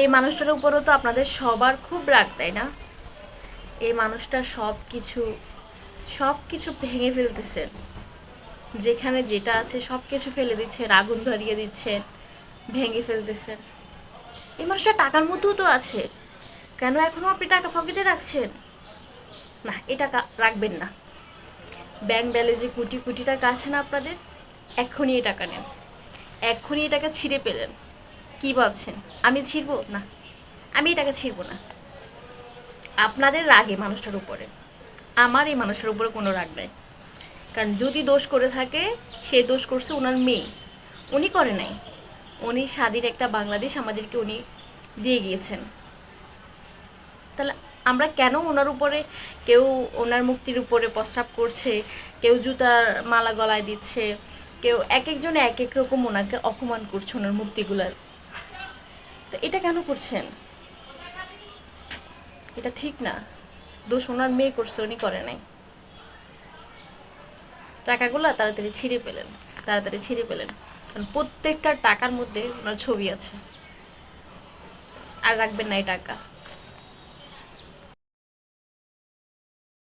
এই মানুষটার উপরও তো আপনাদের সবার খুব রাগ, তাই না? এই মানুষটা সব কিছু সব কিছু ভেঙে ফেলতেছেন যেখানে যেটা আছে সব কিছু ফেলে দিচ্ছেন আগুন ধরিয়ে দিচ্ছেন ভেঙে ফেলতেছেন এই মানুষটা টাকার মধ্যেও তো আছে। কেন এখনও আপনি টাকা পকেটে রাখছেন? না, এ টাকা রাখবেন না। ব্যাংক ব্যালেন্সে কোটি কোটি টাকা আছে না আপনাদের? এক্ষুনি এই টাকা নেন। এক্ষুনি এই টাকা ছিঁড়ে পেলেন কি ভাবছেন? আমি ছিঁড়বো? না। আমি এটাকে টাকা ছিঁড়বো না। আপনাদের রাগে মানুষটার উপরে। আমার এই মানুষটার উপরে কোনো রাগ নাই। কারণ যদি দোষ করে থাকে, সে দোষ করছে ওনার মেয়ে। উনি করে নাই। উনি স্বাধীন একটা বাংলাদেশ আমাদেরকে উনি দিয়ে গিয়েছেন। তাহলে আমরা কেন ওনার উপরে, কেউ ওনার মুক্তির উপরে প্রস্রাব করছে, কেউ জুতার মালা গলায় দিচ্ছে, কেউ এক একজনে এক এক রকম ওনাকে অপমান করছে ওনার মুক্তিগুলার তো এটা কেন করছেন? এটা ঠিক না। দোষ ওনার মেয়ে করছে, উনি করে নাই। টাকাগুলো তাড়াতাড়ি ছিঁড়ে পেলেন তাড়াতাড়ি ছিঁড়ে পেলেন কারণ প্রত্যেকটা টাকার মধ্যে ওনার ছবি আছে। আর রাখবেন না এই টাকা।